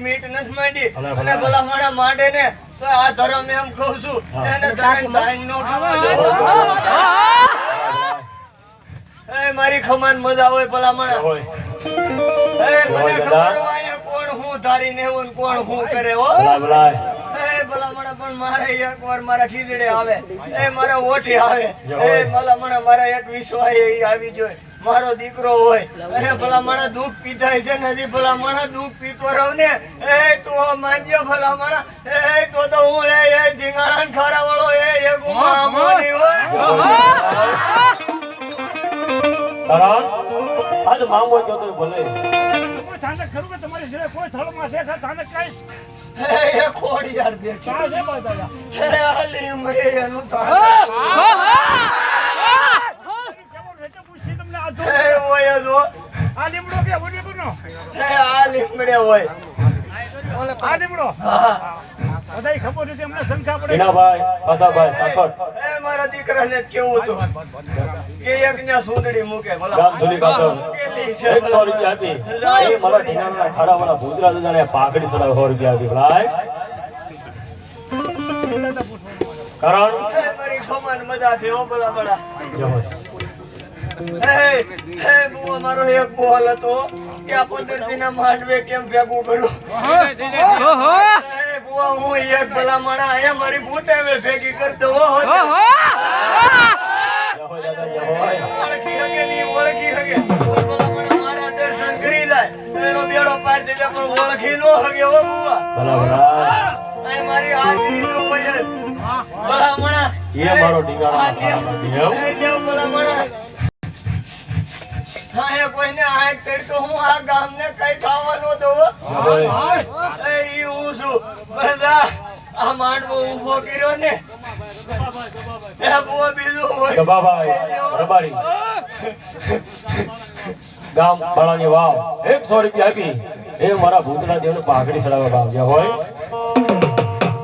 Meet નથી માંડી. ભલે, અને ભલે. ભલા માણા માંડે ને તો આ ધરમ એમ કઉ છું એને મારી ખમાન મજા હોય ભલા માણા મને ખબર હોય કોણ હું ધારીને એવું ને કોણ હું કરે હો. ભલામણા પણ મારે એકવાર મારા ખીજડે આવે. એ મારા ઓઠી આવે. એ હોય. ભલામણા મારા એક વિશ્વાસ એ આવી જોઈએ મારો દીકરો હોય. અને ભલામણા દુઃખ પીધાય છે નથી ભલામણા દુઃખ પીતો રહું ને. એ તો ભલા ભલામણા એ તો તો હું એ એ ધીંગાણા ખારા વાળો એ એ ગુમા હોય. આજ મામો તો તો ભલે. કોઈ થાને ખરું કે તમારી સિવાય કોઈ થળમાં છે? થાને કઈ એ યાર બેઠી. ક્યાં છે દાદા એ આ લીમડી એનું તાણ. કેવો રેતે પૂછી તમને આ જો એ હોય જ આ લીમડો કે ઓલી કોનો એ આ લીમડે હોય આ લીમડો? હા બધાય ખબર નથી અમને શંકા પડે. હિનાભાઈ પાસાભાઈ સાખટ એ મારા દીકરાને ને કેવું હતું? કે એક સુંદડી મૂકે એકસો રૂપિયા આપી. એ મારા ઢીંગાના ખાડા વાળા ભૂતરા પાઘડી સડાવે સો રૂપિયા આપી કારણ? મારી ખમાન મજા છે ઓ ભલા ભલા. હે હે બુ અમારો એક બોલ હતો કે આ પંદર દિના માંડવે કેમ ભેગું કરું એ બુઆ હું. એક ભલા મણા એ મારી ભૂતે મેં ભેગી કરતો ઓહો ઓળખી હગે ની ઓળખી હગે મારા દર્શન કરી જાય એનો બેડો પાર થઈ જાય પણ ઓળખી નો હગે હો બુઆ ભલા. એ મારો ઢીંગાણો કોઈને તડકો હું આ ગામને કઈ ખાવાનો દઉં એ. હું છું. બસ આ આ માંડવો ઊભો કર્યો ને. એ બહુ બીજું હોય. ગભાભાઈ રબારી. ગામ બાળાની વાવ. એકસો રૂપિયા આપી. એ મારા ભૂતના દેવને પાઘડી ચડાવવા આવ્યા હોય.